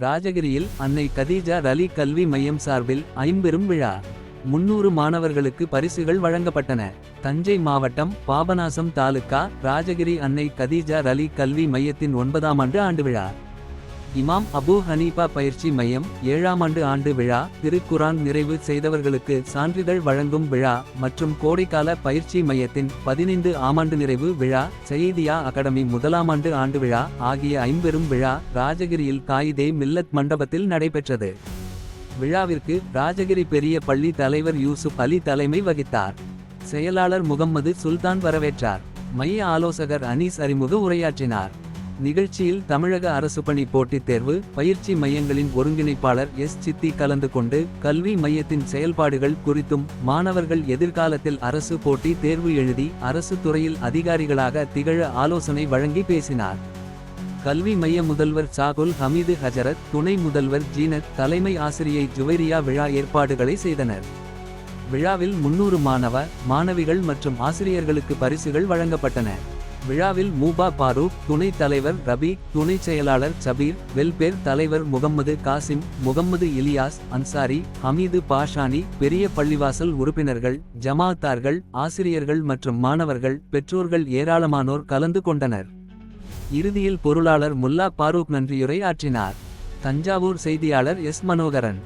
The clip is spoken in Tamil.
ராஜகிரியில் அன்னை கதீஜா ரலி கல்வி மையம் சார்பில் ஐம்பெரும் விழா. முன்னூறு மாணவர்களுக்கு பரிசுகள் வழங்கப்பட்டன. தஞ்சை மாவட்டம் பாபநாசம் தாலுகா ராஜகிரி அன்னை கதீஜா ரலி கல்வி மையத்தின் ஒன்பதாம் ஆண்டு ஆண்டு விழா. இமாம் அபு ஹனீபா பயிற்சி மையம் ஏழாம் ஆண்டு ஆண்டு விழா திருக்குரான் நிறைவு செய்தவர்களுக்கு சான்றிதழ் வழங்கும் விழா மற்றும் கோடைக்கால பயிற்சி மையத்தின் பதினைந்து ஆமாண்டு நிறைவு விழா செய்தியா அகாடமி முதலாம் ஆண்டு ஆண்டு விழா ஆகிய ஐம்பெரும் விழா ராஜகிரியில் காயிதே மில்லத் மண்டபத்தில் நடைபெற்றது. விழாவிற்கு ராஜகிரி பெரிய பள்ளி தலைவர் யூசுப் அலி தலைமை வகித்தார். செயலாளர் முகம்மது சுல்தான் வரவேற்றார். மைய ஆலோசகர் அனீஸ் அறிமுக உரையாற்றினார். நிகழ்ச்சியில் தமிழக அரசு பணி போட்டித் தேர்வு பயிற்சி மையங்களின் ஒருங்கிணைப்பாளர் எஸ். சித்தி கலந்து கொண்டு கல்வி மையத்தின் செயல்பாடுகள் குறித்தும் மாணவர்கள் எதிர்காலத்தில் அரசு போட்டி தேர்வு எழுதி அரசு துறையில் அதிகாரிகளாக திகழ ஆலோசனை வழங்கி பேசினார். கல்வி மைய முதல்வர் சாகுல் ஹமீது ஹஜரத் துணை முதல்வர் ஜீனத் தலைமை ஆசிரியை ஜுவைரியா விழா ஏற்பாடுகளை செய்தனர். விழாவில் முன்னூறு மாணவ மாணவிகள் மற்றும் ஆசிரியர்களுக்கு பரிசுகள் வழங்கப்பட்டன. விழாவில் மூபா பாரூக் துணைத் தலைவர் ரபி துணைச் செயலாளர் சபீர் வெல்பேர் தலைவர் முகம்மது காசிம் முகம்மது இலியாஸ் அன்சாரி ஹமீது பாஷானி பெரிய பள்ளிவாசல் உறுப்பினர்கள் ஜமாத்தார்கள் ஆசிரியர்கள் மற்றும் மாணவர்கள் பெற்றோர்கள் ஏராளமானோர் கலந்து கொண்டனர். இறுதியில் பொருளாளர் முல்லா பாரூக் நன்றியுரை ஆற்றினார். தஞ்சாவூர் செய்தியாளர் எஸ் மனோகரன்.